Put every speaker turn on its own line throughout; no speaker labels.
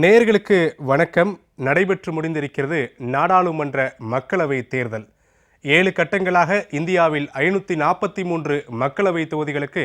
நேர்களுக்கு வணக்கம். நடைபெற்று முடிந்திருக்கிறது நாடாளுமன்ற மக்களவை தேர்தல். ஏழு கட்டங்களாக இந்தியாவில் ஐநூற்றி நாற்பத்தி மூன்று மக்களவை தொகுதிகளுக்கு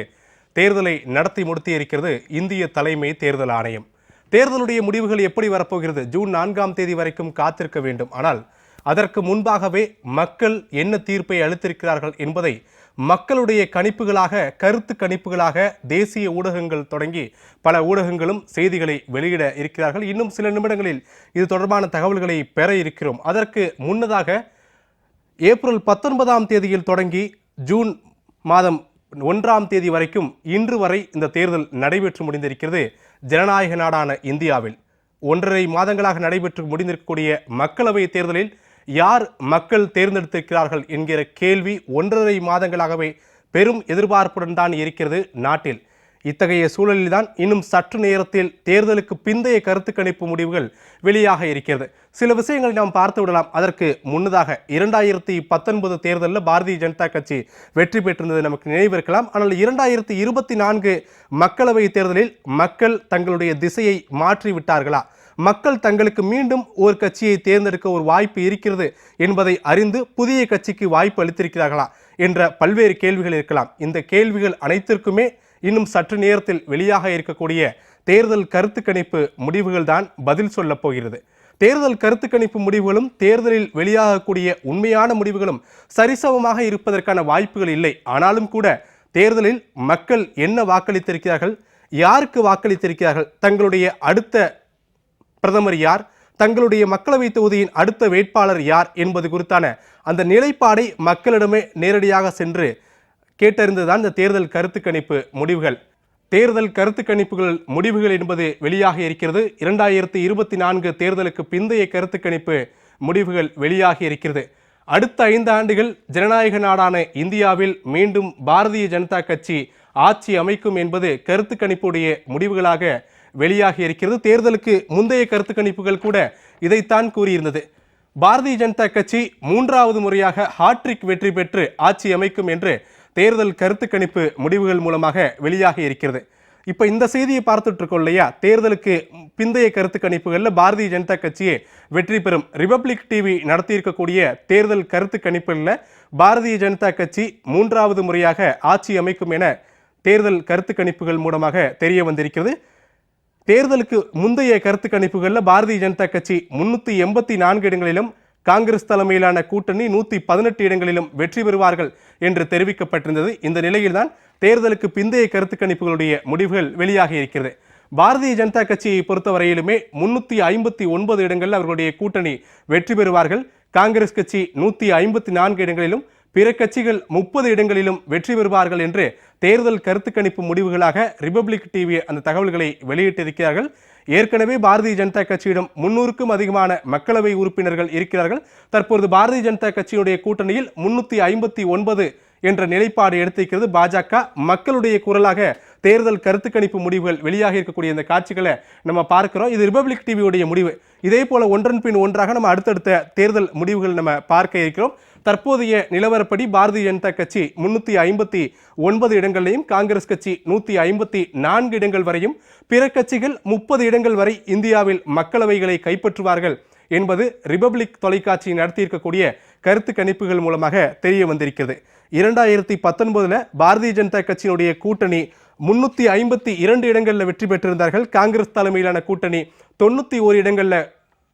தேர்தலை நடத்தி முடித்தியிருக்கிறது இந்திய தலைமை தேர்தல் ஆணையம். தேர்தலுடைய முடிவுகள் எப்படி வரப்போகிறது? ஜூன் நான்காம் தேதி வரைக்கும் காத்திருக்க வேண்டும். ஆனால் அதற்கு முன்பாகவே மக்கள் என்ன தீர்ப்பை அளித்திருக்கிறார்கள் என்பதை மக்களுடைய கணிப்புகளாக கருத்து கணிப்புகளாக தேசிய ஊடகங்கள் தொடங்கி பல ஊடகங்களும் செய்திகளை வெளியிட இருக்கிறார்கள். இன்னும் சில நிமிடங்களில் இது தொடர்பான தகவல்களை பெற இருக்கிறோம். அதற்கு முன்னதாக ஏப்ரல் பத்தொன்பதாம் தேதியில் தொடங்கி ஜூன் மாதம் ஒன்றாம் தேதி வரைக்கும் இன்று வரை இந்த தேர்தல் நடைபெற்று முடிந்திருக்கிறது. ஜனநாயக நாடான இந்தியாவில் ஒன்றரை மாதங்களாக நடைபெற்று முடிந்திருக்கக்கூடிய மக்களவை தேர்தலில் யார் மக்கள் தேர்ந்தெடுத்திருக்கிறார்கள் என்கிற கேள்வி ஒன்றரை மாதங்களாகவே பெரும் எதிர்பார்ப்புடன் தான் இருக்கிறது நாட்டில். இத்தகைய சூழலில்தான் இன்னும் சற்று நேரத்தில் தேர்தலுக்கு பிந்தைய கருத்து கணிப்பு முடிவுகள் வெளியாக இருக்கிறது. சில விஷயங்களை நாம் பார்த்து விடலாம். அதற்கு முன்னதாக இரண்டாயிரத்தி பத்தொன்பது தேர்தலில் பாரதிய ஜனதா கட்சி வெற்றி பெற்றிருந்தது நமக்கு நினைவிருக்கலாம். ஆனால் இரண்டாயிரத்தி இருபத்தி நான்கு மக்களவை தேர்தலில் மக்கள் தங்களுடைய திசையை மாற்றி விட்டார்களா மக்கள் தங்களுக்கு மீண்டும் ஒரு கட்சியை தேர்ந்தெடுக்க ஒரு வாய்ப்பு இருக்கிறது என்பதை அறிந்து புதிய கட்சிக்கு வாய்ப்பு அளித்திருக்கிறார்களா என்ற பல்வேறு கேள்விகள் இருக்கலாம். இந்த கேள்விகள் அனைத்திற்குமே இன்னும் சற்று நேரத்தில் வெளியாக இருக்கக்கூடிய தேர்தல் கருத்து கணிப்பு முடிவுகள் தான் பதில் சொல்லப் போகிறது. தேர்தல் கருத்து கணிப்பு முடிவுகளும் தேர்தலில் வெளியாகக்கூடிய உண்மையான முடிவுகளும் சரிசமமாக இருப்பதற்கான வாய்ப்புகள் இல்லை. ஆனாலும் கூட தேர்தலில் மக்கள் என்ன வாக்களித்திருக்கிறார்கள் யாருக்கு வாக்களித்திருக்கிறார்கள் தங்களுடைய அடுத்த பிரதமர் யார்? தங்களுடைய மக்களவை தொகுதியின் அடுத்த வேட்பாளர் யார் என்பது குறித்தான அந்த நிலைப்பாடை மக்களிடமே நேரடியாக சென்று கேட்டறிந்துதான் இந்த தேர்தல் கருத்து கணிப்பு முடிவுகள். தேர்தல் கருத்து கணிப்புகள் முடிவுகள் என்பது வெளியாக இருக்கிறது. இரண்டாயிரத்தி இருபத்தி நான்கு தேர்தலுக்கு பிந்தைய கருத்து கணிப்பு முடிவுகள் வெளியாகி இருக்கிறது. அடுத்த ஐந்து ஆண்டுகள் ஜனநாயக நாடான இந்தியாவில் மீண்டும் பாரதிய ஜனதா கட்சி ஆட்சி அமைக்கும் என்பது கருத்து கணிப்புடைய முடிவுகளாக வெளியாகி இருக்கிறது. தேர்தலுக்கு முந்தைய கருத்து கணிப்புகள் கூட இதைத்தான் கூறியிருந்தது. பாரதிய ஜனதா கட்சி மூன்றாவது முறையாக ஹாட்ரிக் வெற்றி பெற்று ஆட்சி அமைக்கும் என்று தேர்தல் கருத்து கணிப்பு முடிவுகள் மூலமாக வெளியாகி இருக்கிறது. இப்போ இந்த செய்தியை பார்த்துட்டு இருக்கோம் இல்லையா? தேர்தலுக்கு பிந்தைய கருத்து கணிப்புகளில் பாரதிய ஜனதா கட்சியே வெற்றி பெறும் ரிபப்ளிக் டிவி நடத்தியிருக்கக்கூடிய தேர்தல் கருத்து கணிப்புகளில் பாரதிய ஜனதா கட்சி மூன்றாவது முறையாக ஆட்சி அமைக்கும் என தேர்தல் கருத்து கணிப்புகள் மூலமாக தெரிய வந்திருக்கிறது. தேர்தலுக்கு முந்தைய கருத்து கணிப்புகளில் பாரதிய ஜனதா கட்சி முன்னூற்றி எண்பத்தி நான்கு இடங்களிலும் காங்கிரஸ் தலைமையிலான கூட்டணி நூற்றி பதினெட்டு இடங்களிலும் வெற்றி பெறுவார்கள் என்று தெரிவிக்கப்பட்டிருந்தது. இந்த நிலையில்தான் தேர்தலுக்கு பிந்தைய கருத்து கணிப்புகளுடைய முடிவுகள் வெளியாகி இருக்கிறது. பாரதிய ஜனதா கட்சியை பொறுத்தவரையிலுமே முன்னூற்றி ஐம்பத்தி ஒன்பது இடங்களில் அவர்களுடைய கூட்டணி வெற்றி பெறுவார்கள். காங்கிரஸ் கட்சி நூற்றி ஐம்பத்தி நான்கு இடங்களிலும் பிற கட்சிகள் முப்பது இடங்களிலும் வெற்றி பெறுவார்கள் என்று தேர்தல் கருத்து கணிப்பு முடிவுகளாக ரிபப்ளிக் டிவி அந்த தகவல்களை வெளியிட்டிருக்கிறார்கள். ஏற்கனவே பாரதிய ஜனதா கட்சியிடம் முன்னூறுக்கும் அதிகமான மக்களவை உறுப்பினர்கள் இருக்கிறார்கள். தற்போது பாரதிய ஜனதா கட்சியுடைய கூட்டணியில் முன்னூற்றி ஐம்பத்தி ஒன்பது என்ற நிலைப்பாடு எடுத்திருக்கிறது. பாஜக மக்களுடைய குரலாக தேர்தல் கருத்து கணிப்பு முடிவுகள் வெளியாக இருக்கக்கூடிய இந்த காட்சிகளை நம்ம பார்க்கிறோம். இது ரிபப்ளிக் டிவியுடைய முடிவு. இதே போல ஒன்றன் பின் ஒன்றாக நம்ம அடுத்தடுத்த தேர்தல் முடிவுகள் நம்ம பார்க்க இருக்கிறோம். தற்போதைய நிலவரப்படி பாரதிய ஜனதா கட்சி முன்னூற்றி ஐம்பத்தி ஒன்பது இடங்களையும் காங்கிரஸ் கட்சி நூற்றி ஐம்பத்தி நான்கு இடங்கள் வரையும் பிற கட்சிகள் முப்பது இடங்கள் வரை இந்தியாவில் மக்களவைகளை கைப்பற்றுவார்கள் என்பது ரிபப்ளிக் தொலைக்காட்சி நடத்தியிருக்கக்கூடிய கருத்து கணிப்புகள் மூலமாக தெரிய வந்திருக்கிறது. இரண்டாயிரத்தி பத்தொன்பதுல பாரதிய ஜனதா கட்சியினுடைய கூட்டணி முன்னூற்றி ஐம்பத்தி இரண்டு இடங்களில் வெற்றி பெற்றிருந்தார்கள். காங்கிரஸ் தலைமையிலான கூட்டணி தொண்ணூற்றி ஓரு இடங்களில்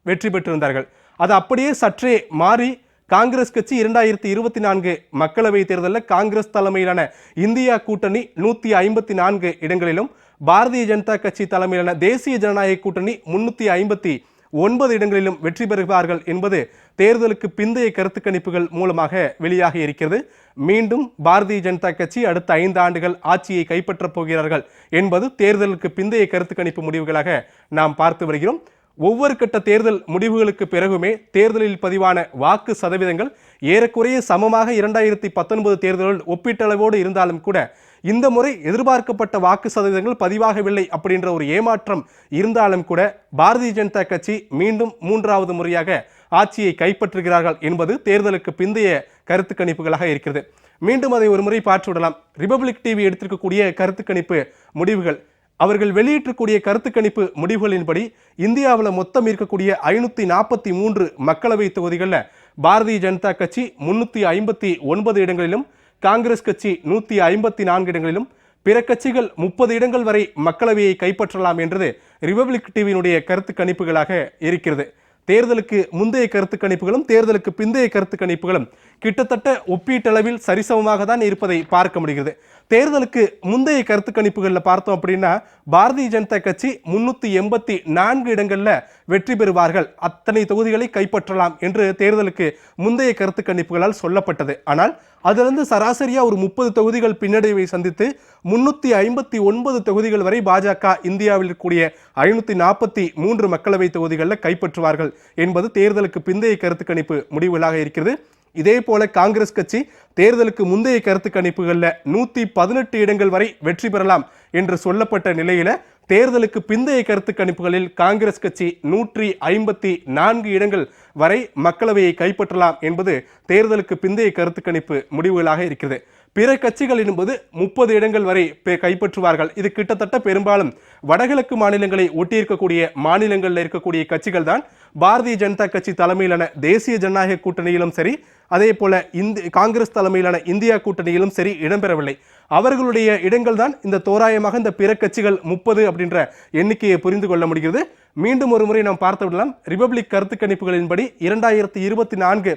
வெற்றி பெற்றிருந்தார்கள். அது அப்படியே சற்றே மாறி காங்கிரஸ் கட்சி இரண்டாயிரத்தி இருபத்தி நான்கு மக்களவை தேர்தலில் காங்கிரஸ் தலைமையிலான இந்தியா கூட்டணி நூற்றி ஐம்பத்தி நான்கு இடங்களிலும் பாரதிய ஜனதா கட்சி தலைமையிலான தேசிய ஜனநாயக கூட்டணி முன்னூற்றி ஐம்பத்தி ஒன்பது இடங்களிலும் வெற்றி பெறுவார்கள் என்பது தேர்தலுக்கு பிந்தைய கருத்து கணிப்புகள் மூலமாக வெளியாகி இருக்கிறது. மீண்டும் பாரதிய ஜனதா கட்சி அடுத்த ஐந்து ஆண்டுகள் ஆட்சியை கைப்பற்றப் போகிறார்கள் என்பது தேர்தலுக்கு பிந்தைய கருத்து கணிப்பு முடிவுகளாக நாம் பார்த்து வருகிறோம். ஒவ்வொரு கட்ட தேர்தல் முடிவுகளுக்கு பிறகுமே தேர்தலில் பதிவான வாக்கு சதவீதங்கள் ஏறக்குறைய சமமாக இரண்டாயிரத்தி பத்தொன்பது தேர்தலில் ஒப்பீட்டளவோடு இருந்தாலும் கூட இந்த முறை எதிர்பார்க்கப்பட்ட வாக்கு சதவீதங்கள் பதிவாகவில்லை அப்படின்ற ஒரு ஏமாற்றம் இருந்தாலும் கூட பாரதிய ஜனதா கட்சி மீண்டும் மூன்றாவது முறையாக ஆட்சியை கைப்பற்றுகிறார்கள் என்பது தேர்தலுக்கு பிந்தைய கருத்து கணிப்புகளாக இருக்கிறது. மீண்டும் அதை ஒரு முறை பார்த்துவிடலாம் ரிபப்ளிக் டிவி எடுத்திருக்கக்கூடிய கருத்து கணிப்பு முடிவுகள் அவர்கள் வெளியிட்டக்கூடிய கருத்து கணிப்பு முடிவுகளின்படி இந்தியாவில் மொத்தம் இருக்கக்கூடிய ஐநூற்றி நாற்பத்தி மூன்று மக்களவை தொகுதிகளில் பாரதிய ஜனதா கட்சி முன்னூற்றி ஐம்பத்தி ஒன்பது இடங்களிலும் காங்கிரஸ் கட்சி நூற்றி ஐம்பத்தி நான்கு இடங்களிலும் பிற கட்சிகள் முப்பது இடங்கள் வரை மக்களவையை கைப்பற்றலாம் என்றது ரிபப்ளிக் டிவியினுடைய கருத்து கணிப்புகளாக இருக்கிறது. தேர்தலுக்கு முந்தைய கருத்து கணிப்புகளும் தேர்தலுக்கு பிந்தைய கருத்து கணிப்புகளும் கிட்டத்தட்ட ஒப்பீட்டளவில் சரிசமமாக தான் இருப்பதை பார்க்க முடிகிறது. தேர்தலுக்கு முந்தைய கருத்து கணிப்புகளில் பார்த்தோம் அப்படின்னா பாரதிய ஜனதா கட்சி முன்னூற்றி எண்பத்தி நான்கு இடங்களில் வெற்றி பெறுவார்கள். அத்தனை தொகுதிகளை கைப்பற்றலாம் என்று தேர்தலுக்கு முந்தைய கருத்து கணிப்புகளால் சொல்லப்பட்டது. ஆனால் அதிலிருந்து சராசரியாக ஒரு முப்பது தொகுதிகள் பின்னடைவை சந்தித்து முன்னூற்றி ஐம்பத்தி ஒன்பது தொகுதிகள் வரை பாஜக இந்தியாவில் இருக்கக்கூடிய ஐநூற்றி நாற்பத்தி மூன்று மக்களவை தொகுதிகளில் கைப்பற்றுவார்கள் என்பது தேர்தலுக்கு பிந்தைய கருத்து கணிப்பு முடிவுகளாக இருக்கிறது. இதே போல காங்கிரஸ் கட்சி தேர்தலுக்கு முந்தைய கருத்து கணிப்புகளில் நூற்றி பதினெட்டு இடங்கள் வரை வெற்றி பெறலாம் என்று சொல்லப்பட்ட நிலையில தேர்தலுக்கு பிந்தைய கருத்து கணிப்புகளில் காங்கிரஸ் கட்சி நூற்றி ஐம்பத்தி நான்கு இடங்கள் வரை மக்களவையை கைப்பற்றலாம் என்பது தேர்தலுக்கு பிந்தைய கருத்து கணிப்பு முடிவுகளாக இருக்கிறது. பிற கட்சிகள் என்பது முப்பது இடங்கள் வரை கைப்பற்றுவார்கள். இது கிட்டத்தட்ட பெரும்பாலும் வடகிழக்கு மாநிலங்களை ஒட்டியிருக்கக்கூடிய மாநிலங்களில் இருக்கக்கூடிய கட்சிகள் தான் பாரதிய ஜனதா கட்சி தலைமையிலான தேசிய ஜனநாயக கூட்டணியிலும் சரி அதே போல இந்தி காங்கிரஸ் தலைமையிலான இந்தியா கூட்டணியிலும் சரி இடம்பெறவில்லை. அவர்களுடைய இடங்கள் தான் இந்த தோராயமாக இந்த பிற கட்சிகள் முப்பது அப்படின்ற எண்ணிக்கையை புரிந்து கொள்ள முடிகிறது. மீண்டும் ஒரு முறை நாம் பார்த்து விடலாம். ரிபப்ளிக் கருத்து கணிப்புகளின்படி இரண்டாயிரத்தி இருபத்தி நான்கு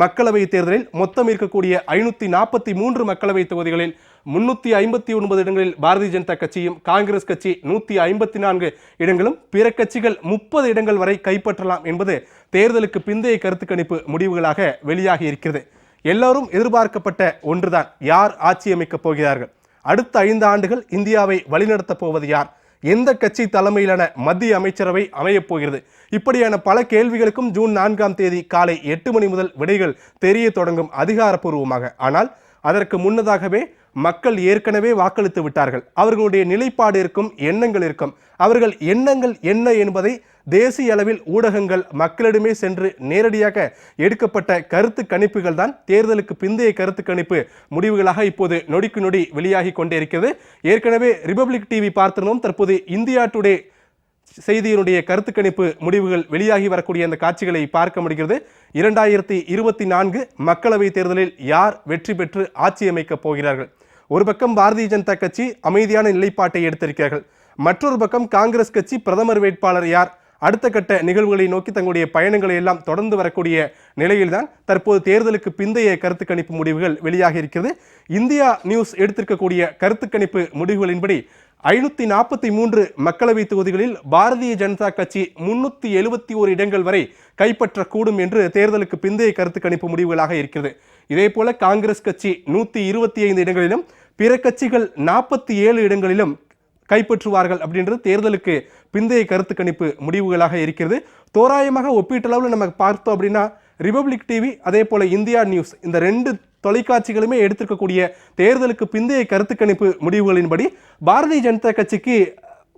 மக்களவை தேர்தலில் மொத்தம் இருக்கக்கூடிய ஐநூற்றி நாற்பத்தி மூன்று மக்களவை தொகுதிகளில் முன்னூற்றி ஐம்பத்தி ஒன்பது இடங்களில் பாரதிய ஜனதா கட்சியும் காங்கிரஸ் கட்சி நூற்றி ஐம்பத்தி நான்கு இடங்களும் பிற கட்சிகள் முப்பது இடங்கள் வரை கைப்பற்றலாம் என்பது தேர்தலுக்கு பிந்தைய கருத்து கணிப்பு முடிவுகளாக வெளியாகி இருக்கிறது. எல்லோரும் எதிர்பார்க்கப்பட்ட ஒன்றுதான். யார் ஆட்சி அமைக்கப் போகிறார்கள்? அடுத்த ஐந்து ஆண்டுகள் இந்தியாவை வழிநடத்தப் போவது யார்? எந்த கட்சி தலைமையிலான மத்திய அமைச்சரவை அமையப் போகிறது? இப்படியான பல கேள்விகளுக்கும் ஜூன் நான்காம் தேதி காலை எட்டு மணி முதல் விடைகள் தெரிய தொடங்கும் அதிகாரப்பூர்வமாக. ஆனால் அதற்கு முன்னதாகவே மக்கள் ஏற்கனவே வாக்களித்து விட்டார்கள். அவர்களுடைய நிலைப்பாடு இருக்கும் எண்ணங்கள் இருக்கும். அவர்கள் எண்ணங்கள் என்ன என்பதை தேசிய அளவில் ஊடகங்கள் மக்களிடமே சென்று நேரடியாக எடுக்கப்பட்ட கருத்து கணிப்புகள் தான் தேர்தலுக்கு பிந்தைய கருத்து கணிப்பு முடிவுகளாக இப்போது நொடிக்கு நொடி வெளியாகி கொண்டே இருக்கிறது. ஏற்கனவே ரிபப்ளிக் டிவி பார்த்திருந்தோம். தற்போது இந்தியா டுடே செய்தியினுடைய கருத்து கணிப்பு முடிவுகள் வெளியாகி வரக்கூடிய அந்த காட்சிகளை பார்க்க முடிகிறது. இரண்டாயிரத்தி இருபத்தி நான்கு மக்களவை தேர்தலில் யார் வெற்றி பெற்று ஆட்சி அமைக்கப் போகிறார்கள்? ஒரு பக்கம் பாரதிய ஜனதா கட்சி அமைதியான நிலைப்பாட்டை எடுத்திருக்கிறார்கள். மற்றொரு பக்கம் காங்கிரஸ் கட்சி பிரதமர் வேட்பாளர் யார்? அடுத்த கட்ட நிகழ்வுகளை நோக்கி தங்களுடைய பயணங்களை எல்லாம் தொடர்ந்து வரக்கூடிய நிலையில்தான் தற்போது தேர்தலுக்கு பிந்தைய கருத்து கணிப்பு முடிவுகள் வெளியாகி இருக்கிறது. இந்தியா நியூஸ் எடுத்திருக்கக்கூடிய கருத்து கணிப்பு முடிவுகளின்படி ஐநூத்தி நாற்பத்தி மூன்று மக்களவை தொகுதிகளில் பாரதிய ஜனதா கட்சி முன்னூத்தி எழுபத்தி ஓரு இடங்கள் வரை கைப்பற்றக்கூடும் என்று தேர்தலுக்கு பிந்தைய கருத்து கணிப்பு முடிவுகளாக இருக்கிறது. இதேபோல காங்கிரஸ் கட்சி நூத்தி இருபத்தி ஐந்து இடங்களிலும் பிற கட்சிகள் நாற்பத்தி ஏழு இடங்களிலும் கைப்பற்றுவார்கள் அப்படின்றது தேர்தலுக்கு பிந்தைய கருத்து கணிப்பு முடிவுகளாக இருக்கிறது. தோராயமாக ஒப்பீட்டளவில் நம்ம பார்த்தோம் அப்படின்னா ரிபப்ளிக் டிவி அதே போல இந்தியா நியூஸ் இந்த ரெண்டு தொலைக்காட்சிகளுமே எடுத்திருக்கக்கூடிய தேர்தலுக்கு பிந்தைய கருத்து கணிப்பு முடிவுகளின்படி பாரதிய ஜனதா கட்சிக்கு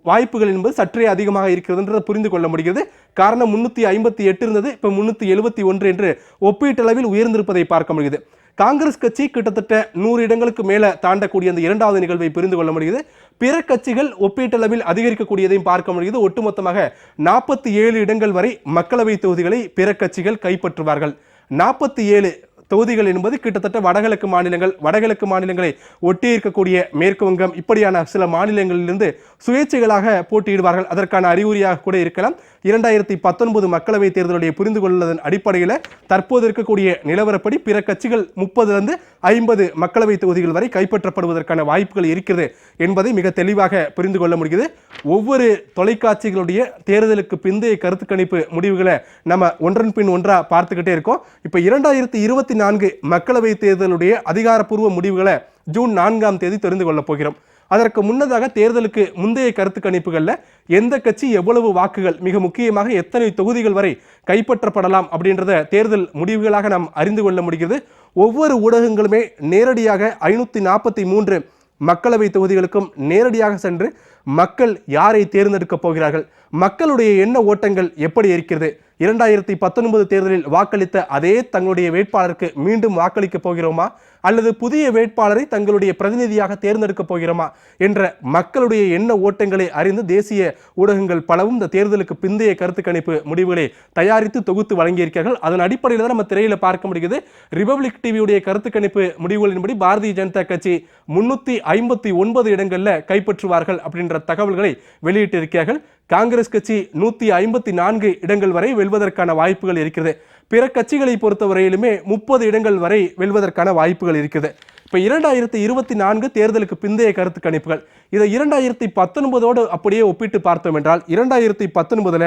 வாய்ப்புகள் என்பது சற்றே அதிகமாக இருக்கிறதுன்றதை புரிந்து கொள்ள முடிகிறது. காரணம் முன்னூற்றி ஐம்பத்தி எட்டு இருந்தது இப்போ முன்னூற்றி எழுபத்தி ஒன்று என்று ஒப்பீட்டளவில் உயர்ந்திருப்பதை பார்க்க முடியுது. காங்கிரஸ் கட்சி கிட்டத்தட்ட நூறு இடங்களுக்கு மேலே தாண்டக்கூடிய அந்த இரண்டாவது நிகழ்வை புரிந்து கொள்ள முடியுது. பிற கட்சிகள் ஒப்பீட்டளவில் அதிகரிக்கக்கூடியதையும் பார்க்க முடியுது. ஒட்டுமொத்தமாக நாற்பத்தி ஏழு இடங்கள் வரை மக்களவை தொகுதிகளை பிற கட்சிகள் கைப்பற்றுவார்கள். நாற்பத்தி ஏழு தொகுதிகள் என்பது கிட்டத்தட்ட வடகிழக்கு மாநிலங்கள் வடகிழக்கு மாநிலங்களை ஒட்டி இருக்கக்கூடிய மேற்கு வங்கம் இப்படியான சில மாநிலங்களிலிருந்து சுயேட்சைகளாக போட்டியிடுவார்கள். அதற்கான அறிகுறியாக கூட இருக்கலாம். இரண்டாயிரத்தி பத்தொன்பது மக்களவைத் தேர்தலுடைய புரிந்து கொள்வதன் அடிப்படையில் தற்போது இருக்கக்கூடிய நிலவரப்படி பிற கட்சிகள் முப்பதுலேருந்து ஐம்பது மக்களவை தொகுதிகள் வரை கைப்பற்றப்படுவதற்கான வாய்ப்புகள் இருக்கிறது என்பதை மிக தெளிவாக புரிந்து கொள்ள முடிகிறது ஒவ்வொரு தொலைக்காட்சிகளுடைய தேர்தலுக்கு பிந்தைய கருத்து கணிப்பு முடிவுகளை நம்ம ஒன்றன் பின் ஒன்றாக பார்த்துக்கிட்டே இருக்கோம். இப்போ இரண்டாயிரத்தி இருபத்தி நான்கு மக்களவை தேர்தலுடைய அதிகாரப்பூர்வ முடிவுகளை ஜூன் நான்காம் தேதி தெரிந்து கொள்ளப் போகிறோம். அதற்கு முன்னதாக தேர்தலுக்கு முந்தைய கருத்து கணிப்புகளில் எந்த கட்சி எவ்வளவு வாக்குகள் மிக முக்கியமாக எத்தனை தொகுதிகள் வரை கைப்பற்றப்படலாம் அப்படின்றத தேர்தல் முடிவுகளாக நாம் அறிந்து கொள்ள முடிகிறது. ஒவ்வொரு ஊடகங்களுமே நேரடியாக ஐநூற்றி நாற்பத்தி மூன்று மக்களவை தொகுதிகளுக்கும் நேரடியாக சென்று மக்கள் யாரை தேர்ந்தெடுக்கப் போகிறார்கள் மக்களுடைய எண்ண ஓட்டங்கள் எப்படி இருக்கிறது இரண்டாயிரத்தி பத்தொன்பது தேர்தலில் வாக்களித்த அதே தங்களுடைய வேட்பாளருக்கு மீண்டும் வாக்களிக்கப் போகிறோமா அல்லது புதிய வேட்பாளரை தங்களுடைய பிரதிநிதியாக தேர்ந்தெடுக்கப் போகிறோமா என்ற மக்களுடைய எண்ண ஓட்டங்களை அறிந்து தேசிய ஊடகங்கள் பலவும் இந்த தேர்தலுக்கு பிந்தைய கருத்து கணிப்பு முடிவுகளை தயாரித்து தொகுத்து வழங்கியிருக்கிறார்கள். அதன் அடிப்படையில் தான் நம்ம திரையில் பார்க்க முடிகிறது. ரிபப்ளிக் டிவியுடைய கருத்து கணிப்பு முடிவுகளின்படி பாரதிய ஜனதா கட்சி முன்னூத்தி ஐம்பத்தி ஒன்பது இடங்களில் கைப்பற்றுவார்கள் அப்படின்ற தகவல்களை வெளியிட்டிருக்கிறார்கள். காங்கிரஸ் கட்சி நூத்தி ஐம்பத்தி நான்கு இடங்கள் வரை வெல்வதற்கான வாய்ப்புகள் இருக்கிறது. பிற கட்சிகளை பொறுத்தவரையிலுமே முப்பது இடங்கள் வரை வெல்வதற்கான வாய்ப்புகள் இருக்குது. இப்போ இரண்டாயிரத்தி இருபத்தி நான்கு தேர்தலுக்கு பிந்தைய கருத்து கணிப்புகள். இதை இரண்டாயிரத்தி பத்தொன்பதோடு அப்படியே ஒப்பிட்டு பார்த்தோம் என்றால் இரண்டாயிரத்தி பத்தொன்பதில்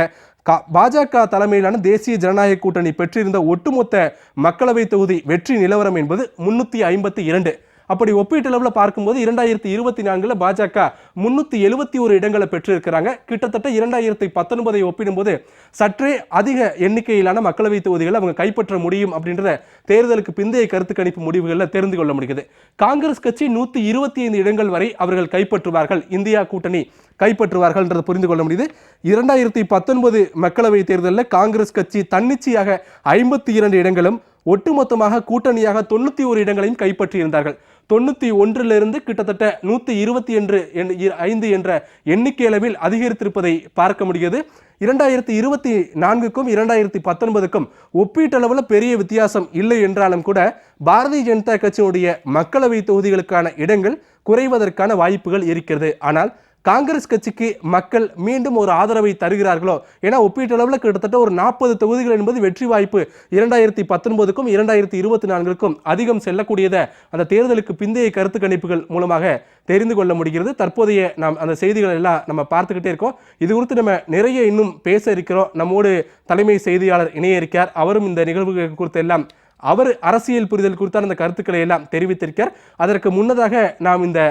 கா பாஜக தலைமையிலான தேசிய ஜனநாயக கூட்டணி பெற்றிருந்த ஒட்டுமொத்த மக்களவை தொகுதி வெற்றி நிலவரம் என்பது முன்னூற்றி ஐம்பத்தி இரண்டு. அப்படி ஒப்பீட்டளவில் பார்க்கும்போது இரண்டாயிரத்தி இருபத்தி நான்குல பாஜக முன்னூற்றி எழுபத்தி ஒரு இடங்களை பெற்றிருக்கிறாங்க. கிட்டத்தட்ட இரண்டாயிரத்தி பத்தொன்பதை ஒப்பிடும்போது சற்றே அதிக எண்ணிக்கையிலான மக்களவை தொகுதிகளை அவங்க கைப்பற்ற முடியும் அப்படின்றத தேர்தலுக்கு பிந்தைய கருத்து கணிப்பு முடிவுகளில் தெரிந்து கொள்ள முடியுது காங்கிரஸ் கட்சி நூற்றி இருபத்தி ஐந்து இடங்கள் வரை அவர்கள் கைப்பற்றுவார்கள். இந்தியா கூட்டணி கைப்பற்றுவார்கள்ன்றதை புரிந்து கொள்ள முடியுது. இரண்டாயிரத்தி பத்தொன்பது மக்களவை தேர்தலில் காங்கிரஸ் கட்சி தன்னிச்சையாக ஐம்பத்தி இரண்டு இடங்களும் ஒட்டுமொத்தமாக கூட்டணியாக தொண்ணூற்றி ஒரு இடங்களையும் கைப்பற்றியிருந்தார்கள். தொண்ணூற்றி ஒன்றிலிருந்து கிட்டத்தட்ட நூத்தி இருபத்தி என்று எண்- ஐந்து என்ற எண்ணிக்கையளவில் அதிகரித்திருப்பதை பார்க்க முடிகிறது. இரண்டாயிரத்தி இருபத்தி நான்குக்கும் இரண்டாயிரத்தி பத்தொன்பதுக்கும் ஒப்பீட்டளவில் பெரிய வித்தியாசம் இல்லை என்றாலும் கூட பாரதிய ஜனதா கட்சியினுடைய மக்களவை தொகுதிகளுக்கான இடங்கள் குறைவதற்கான வாய்ப்புகள் இருக்கிறது. ஆனால் காங்கிரஸ் கட்சிக்கு மக்கள் மீண்டும் ஒரு ஆதரவை தருகிறார்களோ? ஏன்னா ஒப்பீட்டளவில் கிட்டத்தட்ட ஒரு நாற்பது தொகுதிகள் என்பது வெற்றி வாய்ப்பு. இரண்டாயிரத்தி பத்தொன்பதுக்கும் இரண்டாயிரத்தி இருபத்தி நான்குக்கும் அதிகம் செல்லக்கூடியதை அந்த தேர்தலுக்கு பிந்தைய கருத்து கணிப்புகள் மூலமாக தெரிந்து கொள்ள முடிகிறது. தற்போதைய நாம் அந்த செய்திகள் எல்லாம் நம்ம பார்த்துக்கிட்டே இருக்கோம். இது குறித்து நம்ம நிறைய இன்னும் பேச இருக்கிறோம். நம்மோடு தலைமை செய்தியாளர் இணைய இருக்கார் அவரும் இந்த நிகழ்வுகள் குறித்து எல்லாம் அவர் அரசியல் புரிதல் குறித்தான அந்த கருத்துக்களை எல்லாம் தெரிவித்திருக்கார் அதற்கு முன்னதாக நாம் இந்த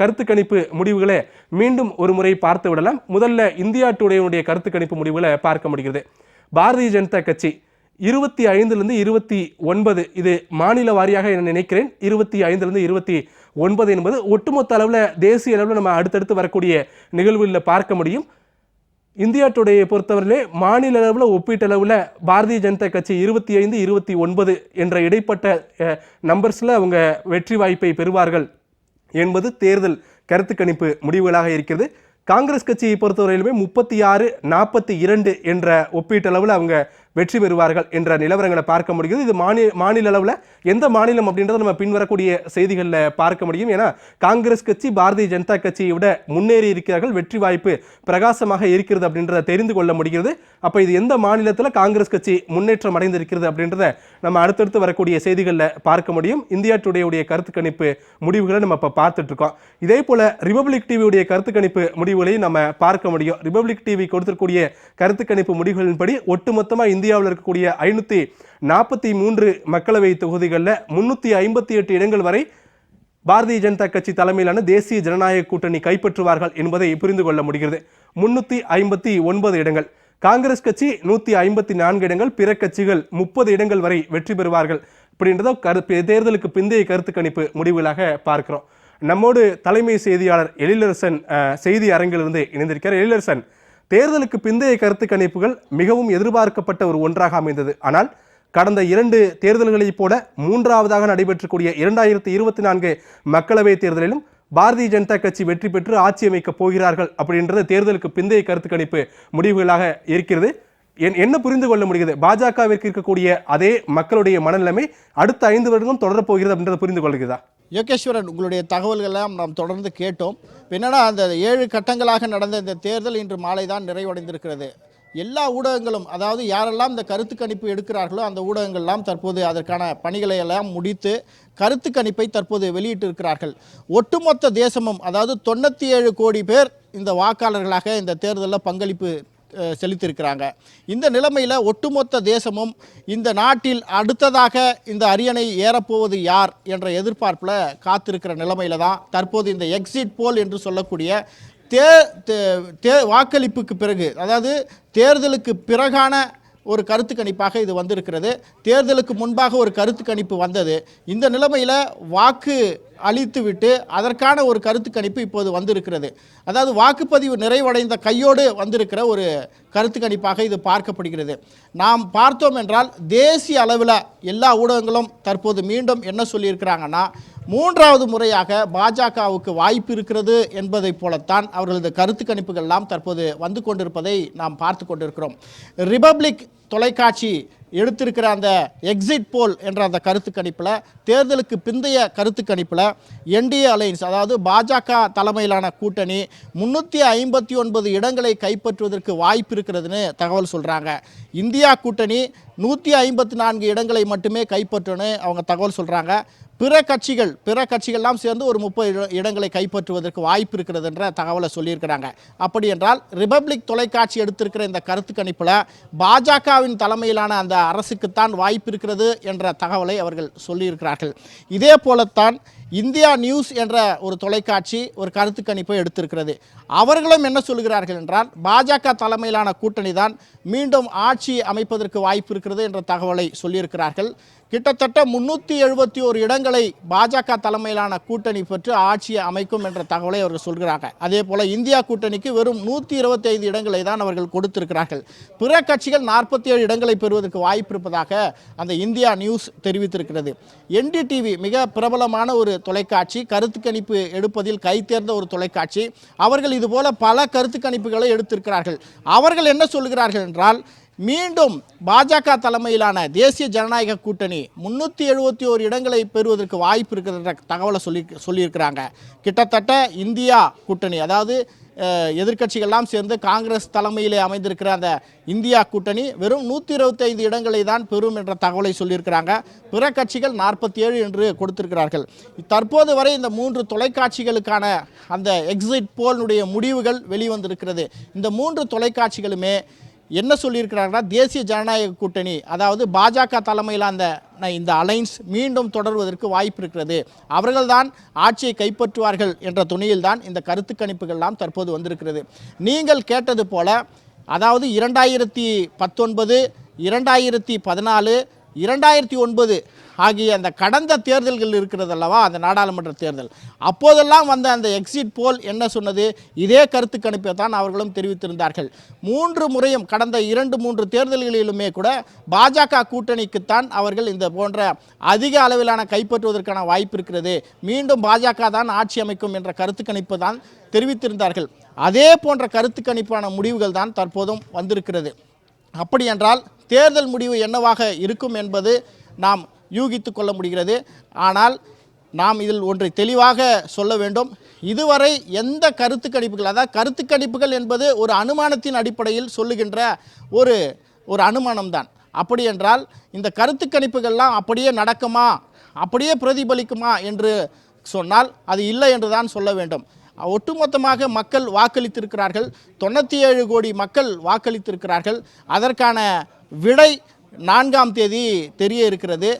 கருத்து கணிப்பு முடிவுகளை மீண்டும் ஒரு முறை பார்த்து விடலாம். முதல்ல இந்தியா டுடேனுடைய கருத்து கணிப்பு முடிவுகளை பார்க்க முடிகிறது. பாரதிய ஜனதா கட்சி இருபத்தி ஐந்துலேருந்து இருபத்தி ஒன்பது இது மாநில வாரியாக நான் நினைக்கிறேன். இருபத்தி ஐந்துலேருந்து இருபத்தி ஒன்பது என்பது ஒட்டுமொத்த அளவில் தேசிய அளவில் நம்ம அடுத்தடுத்து வரக்கூடிய நிகழ்வுகளில் பார்க்க முடியும். இந்தியா டுடேயை பொறுத்தவரையிலே மாநில அளவில் ஒப்பீட்டளவில் பாரதிய ஜனதா கட்சி இருபத்தி ஐந்து இருபத்தி ஒன்பது என்ற இடைப்பட்ட நம்பர்ஸில் அவங்க வெற்றி வாய்ப்பை பெறுவார்கள் என்பது தேர்தல் கருத்து கணிப்பு முடிவுகளாக இருக்கிறது. காங்கிரஸ் கட்சியை பொறுத்தவரையிலுமே முப்பத்தி ஆறு நாற்பத்தி இரண்டு என்ற ஒப்பீட்டளவில் அவங்க வெற்றி பெறுவார்கள் என்ற நிலவரங்களை பார்க்க முடியுது. இது மாநில மாநில அளவில் எந்த மாநிலம் அப்படின்றத நம்ம பின்வரக்கூடிய செய்திகளில் பார்க்க முடியும். ஏன்னா காங்கிரஸ் கட்சி பாரதிய ஜனதா கட்சியை விட முன்னேறி இருக்கிறார்கள். வெற்றி வாய்ப்பு பிரகாசமாக இருக்கிறது அப்படின்றத தெரிந்து கொள்ள முடிகிறது. அப்போ இது எந்த மாநிலத்தில் காங்கிரஸ் கட்சி முன்னேற்றம் அடைந்திருக்கிறது அப்படின்றத நம்ம அடுத்தடுத்து வரக்கூடிய செய்திகளில் பார்க்க முடியும். இந்தியா டுடேவுடைய கருத்து கணிப்பு முடிவுகளை நம்ம இப்போ பார்த்துட்டு இருக்கோம் இதே போல் ரிபப்ளிக் டிவியுடைய கருத்து கணிப்பு முடிவுகளையும் நம்ம பார்க்க முடியும். ரிபப்ளிக் டிவி கொடுத்திருக்கக்கூடிய கருத்து கணிப்பு முடிவுகளின்படி ஒட்டுமொத்தமாக இந்தியாவில் இருக்கக்கூடிய ஐநூற்றி நாற்பத்தி மூன்று மக்களவை தொகுதிகளில் முன்னூற்றி ஐம்பத்தி எட்டு இடங்கள் வரை பாரதிய ஜனதா கட்சி தலைமையிலான தேசிய ஜனநாயக கூட்டணி கைப்பற்றுவார்கள் என்பதை புரிந்து கொள்ள முடிகிறது. முன்னூற்றி ஐம்பத்தி ஒன்பது இடங்கள். காங்கிரஸ் கட்சி நூற்றி ஐம்பத்தி நான்கு இடங்கள். பிற கட்சிகள் முப்பது இடங்கள் வரை வெற்றி பெறுவார்கள் அப்படின்றத கரு தேர்தலுக்கு பிந்தைய கருத்து கணிப்பு முடிவுகளாக பார்க்கிறோம். நம்மோடு தலைமை செய்தியாளர் எழிலரசன் அஹ், செய்தி அரங்கிலிருந்து இணைந்திருக்கிறார். எழிலரசன் தேர்தலுக்கு பிந்தைய கருத்து கணிப்புகள் மிகவும் எதிர்பார்க்கப்பட்ட ஒரு ஒன்றாக அமைந்தது. ஆனால் கடந்த இரண்டு தேர்தல்களைப் போல மூன்றாவதாக நடைபெற்றக்கூடிய இரண்டாயிரத்தி இருபத்தி நான்கு மக்களவை தேர்தலிலும் பாரதிய ஜனதா கட்சி வெற்றி பெற்று ஆட்சி அமைக்கப் போகிறார்கள் அப்படின்றது தேர்தலுக்கு பிந்தைய கருத்து கணிப்பு முடிவுகளாக இருக்கிறது. என் என்ன புரிந்து கொள்ள முடிகிறது? பாஜகவிற்கு இருக்கக்கூடிய அதே மக்களுடைய மனநிலைமை அடுத்த ஐந்து வருடம் தொடரப்போகிறது அப்படின்றத புரிந்து கொள்கிறதா?
யோகேஸ்வரன் உங்களுடைய தகவல்களெல்லாம் நாம் தொடர்ந்து கேட்டோம். என்னென்னா அந்த ஏழு கட்டங்களாக நடந்த இந்த தேர்தல் இன்று மாலை தான் நிறைவடைந்திருக்கிறது. எல்லா ஊடகங்களும் அதாவது யாரெல்லாம் இந்த கருத்து கணிப்பு எடுக்கிறார்களோ அந்த ஊடகங்கள்லாம் தற்போது அதற்கான பணிகளை எல்லாம் முடித்து கருத்து கணிப்பை தற்போது வெளியிட்டிருக்கிறார்கள். ஒட்டுமொத்த தேசமும் அதாவது தொண்ணூற்றி ஏழு கோடி பேர் இந்த வாக்காளர்களாக இந்த தேர்தலில் பங்களிப்பு செலுத்தியிருக்கிறாங்க. இந்த நிலைமையில் ஒட்டுமொத்த தேசமும் இந்த நாட்டில் அடுத்ததாக இந்த அரியணை ஏறப்போவது யார் என்ற எதிர்பார்ப்பில் காத்திருக்கிற நிலைமையில தான் தற்போது இந்த எக்ஸிட் போல் என்று சொல்லக்கூடிய தே தே- தே வாக்களிப்புக்கு பிறகு அதாவது தேர்தலுக்கு பிறகான ஒரு கருத்து கணிப்பாக இது வந்திருக்கிறது. தேர்தலுக்கு முன்பாக ஒரு கருத்து கணிப்பு வந்தது. இந்த நிலைமையில் வாக்கு அளித்துவிட்டு அதற்கான ஒரு கருத்து கணிப்பு இப்போது வந்திருக்கிறது. அதாவது வாக்குப்பதிவு நிறைவடைந்த கையோடு வந்திருக்கிற ஒரு கருத்து கணிப்பாக இது பார்க்கப்படுகிறது. நாம் பார்த்தோம் என்றால் தேசிய அளவில் எல்லா ஊடகங்களும் தற்போது மீண்டும் என்ன சொல்லியிருக்கிறாங்கன்னா மூன்றாவது முறையாக பாஜகவுக்கு வாய்ப்பு இருக்கிறது என்பதைப் போலத்தான் அவர்களது கருத்து கணிப்புகள்லாம் தற்போது வந்து கொண்டிருப்பதை நாம் பார்த்து கொண்டிருக்கிறோம். ரிபப்ளிக் தொலைக்காட்சி எடுத்திருக்கிற அந்த எக்ஸிட் போல் என்ற அந்த கருத்து கணிப்பில் தேர்தலுக்கு பிந்தைய கருத்து கணிப்பில் என்டிஏ அலையன்ஸ் அதாவது பாஜக தலைமையிலான கூட்டணி முன்னூற்றி ஐம்பத்தி ஒன்பது இடங்களை கைப்பற்றுவதற்கு வாய்ப்பு இருக்கிறதுன்னு தகவல் சொல்கிறாங்க இந்தியா கூட்டணி நூற்றி ஐம்பத்தி நான்கு இடங்களை மட்டுமே கைப்பற்றுன்னு அவங்க தகவல் சொல்கிறாங்க பிற கட்சிகள் பிற கட்சிகள்லாம் சேர்ந்து ஒரு முப்பது இடங்களை கைப்பற்றுவதற்கு வாய்ப்பு இருக்கிறது என்ற தகவலை சொல்லியிருக்கிறாங்க. அப்படி என்றால் ரிபப்ளிக் தொலைக்காட்சி எடுத்திருக்கிற இந்த கருத்து கணிப்பில் பாஜகவின் தலைமையிலான அந்த அரசுக்குத்தான் வாய்ப்பு இருக்கிறது என்ற தகவலை அவர்கள் சொல்லியிருக்கிறார்கள். இதே போலத்தான் இந்தியா நியூஸ் என்ற ஒரு தொலைக்காட்சி ஒரு கருத்து கணிப்பை எடுத்திருக்கிறது. அவர்களும் என்ன சொல்கிறார்கள் என்றால் பாஜக தலைமையிலான கூட்டணி தான் மீண்டும் ஆட்சி அமைப்பதற்கு வாய்ப்பு இருக்கிறது என்ற தகவலை சொல்லியிருக்கிறார்கள். கிட்டத்தட்ட முன்னூற்றி எழுபத்தி ஒரு இடங்களை பாஜக தலைமையிலான கூட்டணி பெற்று ஆட்சியை அமைக்கும் என்ற தகவலை அவர்கள் சொல்கிறாங்க. அதே போல இந்தியா கூட்டணிக்கு வெறும் நூற்றி இருபத்தி ஐந்து இடங்களை தான் அவர்கள் கொடுத்திருக்கிறார்கள். பிற கட்சிகள் நாற்பத்தி ஏழு இடங்களை பெறுவதற்கு வாய்ப்பு இருப்பதாக அந்த இந்தியா நியூஸ் தெரிவித்திருக்கிறது. என்டிடிவி மிக பிரபலமான ஒரு தொலைக்காட்சி கருத்து கணிப்பு எடுப்பதில் கைத்தேர்ந்த ஒரு தொலைக்காட்சி. அவர்கள் இதுபோல பல கருத்து கணிப்புகளை எடுத்திருக்கிறார்கள். அவர்கள் என்ன சொல்கிறார்கள் என்றால் மீண்டும் பாஜக தலைமையிலான தேசிய ஜனநாயக கூட்டணி முன்னூற்றி எழுபத்தி ஓரு இடங்களை பெறுவதற்கு வாய்ப்பு இருக்கிற தகவலை சொல்லி சொல்லியிருக்கிறாங்க. கிட்டத்தட்ட இந்தியா கூட்டணி அதாவது எதிர்கட்சிகள்லாம் எதிர்க்கட்சிகள்லாம் சேர்ந்து காங்கிரஸ் தலைமையிலே அமைந்திருக்கிற அந்த இந்தியா கூட்டணி வெறும் நூற்றி இருபத்தைந்து இடங்களை தான் பெறும் என்ற தகவலை சொல்லியிருக்கிறாங்க. பிற கட்சிகள் நாற்பத்தி ஏழு என்று கொடுத்திருக்கிறார்கள். தற்போது வரை இந்த மூன்று தொலைக்காட்சிகளுக்கான அந்த எக்ஸிட் போலினுடைய முடிவுகள் வெளிவந்திருக்கிறது. இந்த மூன்று தொலைக்காட்சிகளுமே என்ன சொல்லியிருக்கிறாங்கன்னா தேசிய ஜனநாயக கூட்டணி அதாவது பாஜக தலைமையில் அந்த இந்த அலைன்ஸ் மீண்டும் தொடர்வதற்கு வாய்ப்பு இருக்கிறது. அவர்கள்தான் ஆட்சியை கைப்பற்றுவார்கள் என்ற துணியில்தான் இந்த கருத்து கணிப்புகள்லாம் தற்போது வந்திருக்கிறது. நீங்கள் கேட்டது போல அதாவது இரண்டாயிரத்தி பத்தொன்பது இரண்டாயிரத்தி பதினாலு இரண்டாயிரத்தி ஒன்பது ஆகிய அந்த கடந்த தேர்தல்கள் இருக்கிறது அல்லவா அந்த நாடாளுமன்ற தேர்தல். அப்போதெல்லாம் வந்த அந்த எக்ஸிட் போல் என்ன சொன்னது? இதே கருத்து கணிப்பை தான் அவர்களும் தெரிவித்திருந்தார்கள். மூன்று முறையும் கடந்த இரண்டு மூன்று தேர்தல்களிலுமே கூட பாஜக கூட்டணிக்குத்தான் அவர்கள் இந்த போன்ற அதிக அளவிலான கைப்பற்றுவதற்கான வாய்ப்பு இருக்கிறது. மீண்டும் பாஜக தான் ஆட்சி அமைக்கும் என்ற கருத்து கணிப்பு தான் தெரிவித்திருந்தார்கள். அதே போன்ற கருத்து கணிப்பான முடிவுகள் தான் தற்போதும் வந்திருக்கிறது. அப்படியென்றால் தேர்தல் முடிவு என்னவாக இருக்கும் என்பது நாம் யூகித்து கொள்ள முடிகிறது ஆனால் நாம் இதில் ஒன்றை தெளிவாக சொல்ல வேண்டும். இதுவரை எந்த கருத்து கணிப்புகள் அதாவது கருத்து கணிப்புகள் என்பது ஒரு அனுமானத்தின் அடிப்படையில் சொல்லுகின்ற ஒரு ஒரு அனுமானம்தான். அப்படி என்றால் இந்த கருத்து கணிப்புகள்லாம் அப்படியே நடக்குமா? அப்படியே பிரதிபலிக்குமா என்று சொன்னால் அது இல்லை என்று தான் சொல்ல வேண்டும். ஒட்டுமொத்தமாக மக்கள் வாக்களித்திருக்கிறார்கள். தொண்ணூற்றி ஏழு கோடி மக்கள் வாக்களித்திருக்கிறார்கள். அதற்கான விடை நான்காம் தேதி தெரிய இருக்கிறது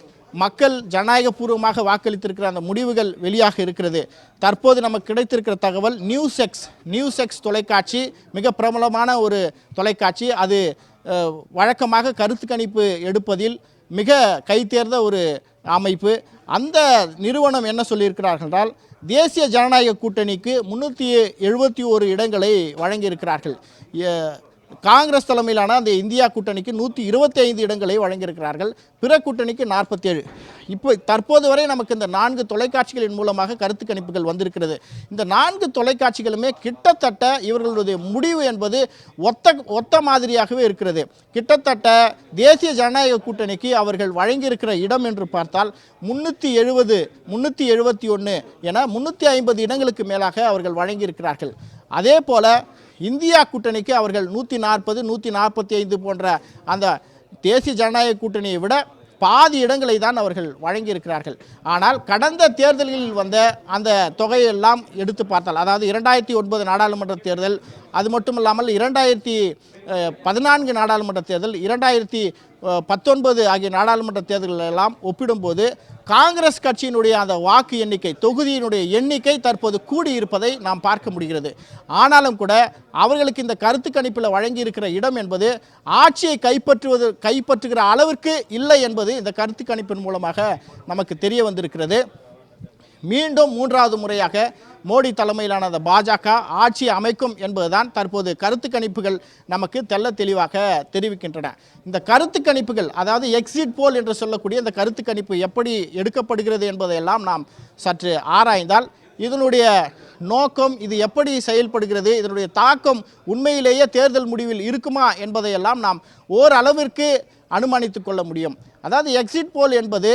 மக்கள் ஜனநாயகபூர்வமாக வாக்களித்திருக்கிற அந்த முடிவுகள் வெளியாக இருக்கிறது. தற்போது நமக்கு கிடைத்திருக்கிற தகவல் நியூஸ் எக்ஸ் நியூஸ் எக்ஸ் தொலைக்காட்சி மிக பிரபலமான ஒரு தொலைக்காட்சி. அது வழக்கமாக கருத்து கணிப்பு எடுப்பதில் மிக கைத்தேர்ந்த ஒரு அமைப்பு. அந்த நிறுவனம் என்ன சொல்லியிருக்கிறார்கள் என்றால் தேசிய ஜனநாயக கூட்டணிக்கு முன்னூற்றி எழுபத்தி ஓரு இடங்களை வழங்கியிருக்கிறார்கள். காங்கிரஸ் தலைமையிலான அந்த இந்தியா கூட்டணிக்கு நூற்றி இருபத்தி ஐந்து இடங்களை வழங்கியிருக்கிறார்கள். பிற கூட்டணிக்கு நாற்பத்தி ஏழு இப்போ தற்போது வரை நமக்கு இந்த நான்கு தொலைக்காட்சிகளின் மூலமாக கருத்து கணிப்புகள் வந்திருக்கிறது. இந்த நான்கு தொலைக்காட்சிகளுமே கிட்டத்தட்ட இவர்களுடைய முடிவு என்பது ஒத்த ஒத்த மாதிரியாகவே இருக்கிறது. கிட்டத்தட்ட தேசிய ஜனநாயக கூட்டணிக்கு அவர்கள் வழங்கியிருக்கிற இடம் என்று பார்த்தால் முன்னூற்றி எழுபது முன்னூற்றி எழுபத்தி ஒன்று என முன்னூற்றி ஐம்பது இடங்களுக்கு மேலாக அவர்கள் வழங்கியிருக்கிறார்கள். அதே போல இந்தியா கூட்டணிக்கு அவர்கள் நூற்றி நாற்பது நூற்றி நாற்பத்தி ஐந்து போன்ற அந்த தேசிய ஜனநாயக கூட்டணியை விட பாதி இடங்களை தான் அவர்கள் வழங்கியிருக்கிறார்கள். ஆனால் கடந்த தேர்தல்களில் வந்த அந்த தொகையெல்லாம் எடுத்து பார்த்தால் அதாவது இரண்டாயிரத்தி ஒன்பது நாடாளுமன்ற தேர்தல் அது மட்டும் இல்லாமல் இரண்டாயிரத்தி பதினான்கு நாடாளுமன்ற தேர்தல் இரண்டாயிரத்தி பத்தொன்பது ஆகிய நாடாளுமன்ற தேர்தல்கள் எல்லாம் ஒப்பிடும்போது காங்கிரஸ் கட்சியினுடைய அந்த வாக்கு எண்ணிக்கை தொகுதியினுடைய எண்ணிக்கை தற்போது கூடியிருப்பதை நாம் பார்க்க முடிகிறது. ஆனாலும் கூட அவர்களுக்கு இந்த கருத்து கணிப்பில் வழங்கியிருக்கிற இடம் என்பது ஆட்சியை கைப்பற்றுவது கைப்பற்றுகிற அளவிற்கு இல்லை என்பது இந்த கருத்து கணிப்பின் மூலமாக நமக்கு தெரிய வந்திருக்கிறது. மீண்டும் மூன்றாவது முறையாக மோடி தலைமையிலான அந்த பாஜக ஆட்சி அமைக்கும் என்பதுதான் தற்போது கருத்து கணிப்புகள் நமக்கு தெள்ள தெளிவாக தெரிவிக்கின்றன. இந்த கருத்து கணிப்புகள் அதாவது எக்ஸிட் போல் என்று சொல்லக்கூடிய இந்த கருத்து கணிப்பு எப்படி எடுக்கப்படுகிறது என்பதையெல்லாம் நாம் சற்று ஆராய்ந்தால் இதனுடைய நோக்கம் இது எப்படி செயல்படுகிறது இதனுடைய தாக்கம் உண்மையிலேயே தேர்தல் முடிவில் இருக்குமா என்பதையெல்லாம் நாம் ஓரளவிற்கு அனுமானித்து கொள்ள முடியும். அதாவது எக்ஸிட் போல் என்பது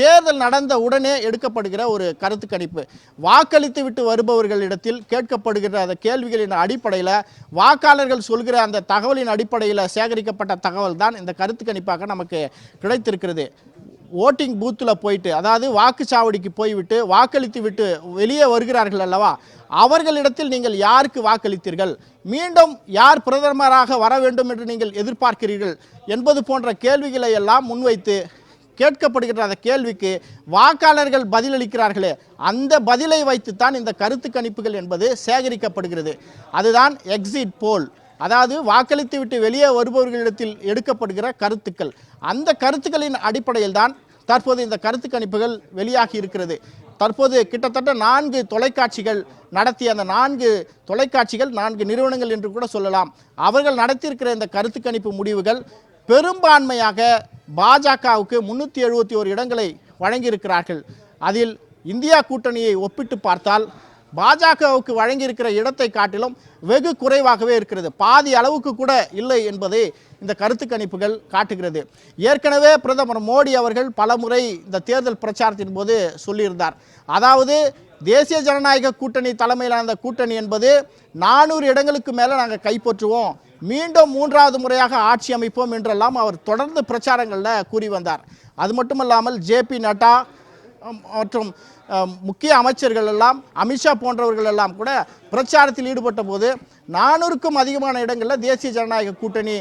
தேர்தல் நடந்த உடனே எடுக்கப்படுகிற ஒரு கருத்து கணிப்பு. வாக்களித்து விட்டு வருபவர்களிடத்தில் கேட்கப்படுகிற அந்த கேள்விகளின் அடிப்படையில் வாக்காளர்கள் சொல்கிற அந்த தகவலின் அடிப்படையில் சேகரிக்கப்பட்ட தகவல் தான் இந்த கருத்து கணிப்பாக நமக்கு கிடைத்திருக்கிறது. ஓட்டிங் பூத்தில் போயிட்டு அதாவது வாக்குச்சாவடிக்கு போய்விட்டு வாக்களித்து விட்டு வெளியே வருகிறார்கள் அல்லவா? அவர்களிடத்தில் நீங்கள் யாருக்கு வாக்களித்தீர்கள்? மீண்டும் யார் பிரதமராக வர வேண்டும் என்று நீங்கள் எதிர்பார்க்கிறீர்கள்? என்பது போன்ற கேள்விகளை எல்லாம் முன்வைத்து கேட்கப்படுகின்ற அந்த கேள்விக்கு வாக்காளர்கள் பதிலளிக்கிறார்களே அந்த பதிலை வைத்துத்தான் இந்த கருத்து கணிப்புகள் என்பது சேகரிக்கப்படுகிறது. அதுதான் எக்ஸிட் போல் அதாவது வாக்களித்து விட்டு வெளியே வருபவர்களிடத்தில் எடுக்கப்படுகிற கருத்துக்கள். அந்த கருத்துக்களின் அடிப்படையில் தான் தற்போது இந்த கருத்து கணிப்புகள் வெளியாகி இருக்கிறது. தற்போது கிட்டத்தட்ட நான்கு தொலைக்காட்சிகள் நடத்திய அந்த நான்கு தொலைக்காட்சிகள் நான்கு நிறுவனங்கள் என்று கூட சொல்லலாம். அவர்கள் நடத்தியிருக்கிற இந்த கருத்து கணிப்பு முடிவுகள் பெரும்பான்மையாக பாஜகவுக்கு முன்னூற்றி எழுபத்தி ஒரு இடங்களை வழங்கியிருக்கிறார்கள். அதில் இந்தியா கூட்டணியை ஒப்பிட்டு பார்த்தால் பாஜகவுக்கு வழங்கியிருக்கிற இடத்தை காட்டிலும் வெகு குறைவாகவே இருக்கிறது. பாதி அளவுக்கு கூட இல்லை என்பதை இந்த கருத்து கணிப்புகள் காட்டுகிறது. ஏற்கனவே பிரதமர் மோடி அவர்கள் பலமுறை இந்த தேர்தல் பிரச்சாரத்தின் போது சொல்லியிருந்தார். அதாவது தேசிய ஜனநாயக கூட்டணி தலைமையிலான கூட்டணி என்பது நானூறு இடங்களுக்கு மேலே நாங்கள் கைப்பற்றுவோம். மீண்டும் மூன்றாவது முறையாக ஆட்சி அமைப்போம் என்றெல்லாம் அவர் தொடர்ந்து பிரச்சாரங்களில் கூறி வந்தார். அது மட்டுமல்லாமல் ஜேபி நட்டா மற்றும் முக்கிய அமைச்சர்கள் எல்லாம் அமித்ஷா போன்றவர்கள் எல்லாம் கூட பிரச்சாரத்தில் ஈடுபட்ட போது நானூறுக்கும் அதிகமான இடங்களில் தேசிய ஜனநாயக கூட்டணி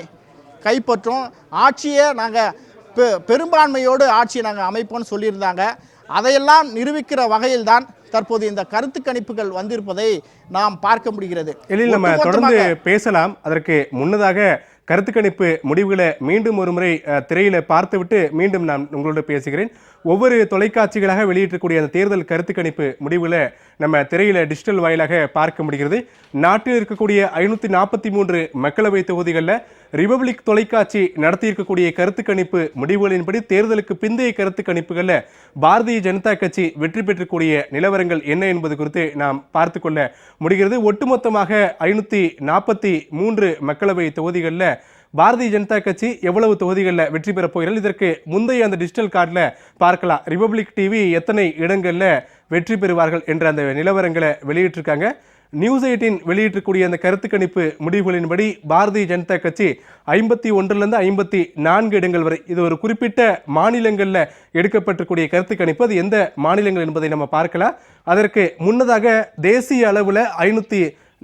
கைப்பற்றும் ஆட்சியை நாங்கள் பெ பெரும்பான்மையோடு ஆட்சியை நாங்கள் அமைப்போம்னு சொல்லியிருந்தாங்க. அதையெல்லாம் நிரூபிக்கிற வகையில்தான் தற்போது இந்த கருத்து கணிப்புகள் வந்திருப்பதை நாம் பார்க்க முடிகிறது.
எழில் நம்ம தொடர்ந்து பேசலாம். அதற்கு முன்னதாக கருத்து கணிப்பு முடிவுகளை மீண்டும் ஒரு முறை திரையில பார்த்துவிட்டு மீண்டும் நான் உங்களோட பேசுகிறேன். ஒவ்வொரு தொலைக்காட்சிகளாக வெளியிட்டக்கூடிய அந்த தேர்தல் கருத்து கணிப்பு முடிவுகளை நம்ம திரையில டிஜிட்டல் வாயிலாக பார்க்க முடிகிறது. நாட்டில் இருக்கக்கூடிய ஐநூற்றி நாற்பத்தி மூன்று மக்களவை தொகுதிகளில் ரிபப்ளிக் தொலைக்காட்சி நடத்தியிருக்கக்கூடிய கருத்து கணிப்பு முடிவுகளின்படி தேர்தலுக்கு பிந்தைய கருத்து கணிப்புகளில் பாரதிய ஜனதா கட்சி வெற்றி பெற்றக்கூடிய நிலவரங்கள் என்ன என்பது குறித்து நாம் பார்த்து கொள்ள முடிகிறது. ஒட்டுமொத்தமாக ஐநூற்றி நாற்பத்தி மூன்று மக்களவை தொகுதிகளில் பாரதிய ஜனதா கட்சி எவ்வளவு தொகுதிகளில் வெற்றி பெறப் போகிறது இதற்கு முந்தைய அந்த டிஜிட்டல் கார்டில் பார்க்கலாம். ரிபப்ளிக் டிவி எத்தனை இடங்களில் வெற்றி பெறுவார்கள் என்ற அந்த நிலவரங்களை வெளியிட்டிருக்காங்க. நியூஸ் எயிட்டின் வெளியிட்டக்கூடிய அந்த கருத்து கணிப்பு முடிவுகளின்படி பாரதிய ஜனதா கட்சி ஐம்பத்தி ஒன்றுலேருந்து ஐம்பத்தி நான்கு இடங்கள் வரை இது ஒரு குறிப்பிட்ட மாநிலங்களில் எடுக்கப்பட்டிருக்கூடிய கருத்து கணிப்பு. அது எந்த மாநிலங்கள் என்பதை நம்ம பார்க்கலாம். அதற்கு முன்னதாக தேசிய அளவில் ஐநூற்றி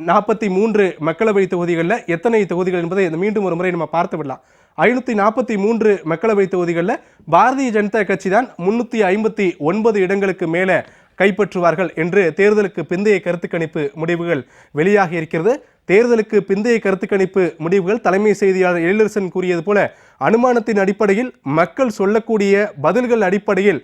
நாற்பத்தி மூன்று மக்களவை தொகுதிகளில் எத்தனை தொகுதிகள் என்பதை இந்த மீண்டும் ஒரு முறை நம்ம பார்த்து விடலாம். ஐநூற்றி நாற்பத்தி மூன்று மக்களவை தொகுதிகளில் பாரதிய ஜனதா கட்சி தான் முன்னூற்றி ஐம்பத்தி ஒன்பது இடங்களுக்கு மேலே கைப்பற்றுவார்கள் என்று தேர்தலுக்கு பிந்தைய கருத்து கணிப்பு முடிவுகள் வெளியாகி இருக்கிறது. தேர்தலுக்கு பிந்தைய கருத்து கணிப்பு முடிவுகள் தலைமை செய்தியாளர் எழிலரசன் கூறியது போல அனுமானத்தின் அடிப்படையில் மக்கள் சொல்லக்கூடிய பதில்கள் அடிப்படையில்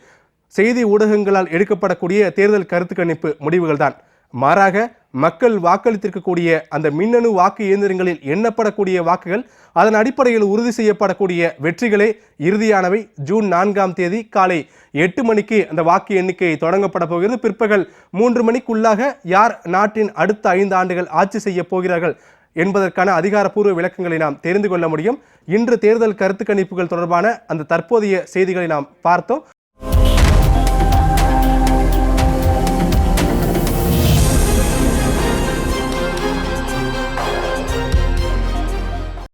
செய்தி ஊடகங்களால் எடுக்கப்படக்கூடிய தேர்தல் கருத்து கணிப்பு முடிவுகள் தான் மாறாக மக்கள் வாக்களித்திருக்கக்கூடிய அந்த மின்னணு வாக்கு இயந்திரங்களில் எண்ணப்படக்கூடிய வாக்குகள் அதன் அடிப்படையில் உறுதி செய்யப்படக்கூடிய வெற்றிகளே இறுதியானவை. ஜூன் நான்காம் தேதி காலை எட்டு மணிக்கு அந்த வாக்கு எண்ணிக்கை தொடங்கப்பட போகிறது. பிற்பகல் மூன்று மணிக்குள்ளாக யார் நாட்டின் அடுத்த ஐந்து ஆண்டுகள் ஆட்சி செய்ய போகிறார்கள் என்பதற்கான அதிகாரப்பூர்வ விளக்கங்களை நாம் தெரிந்து கொள்ள முடியும். இன்று தேர்தல் கருத்து கணிப்புகள் தொடர்பான அந்த தற்போதைய செய்திகளை நாம் பார்த்தோம்.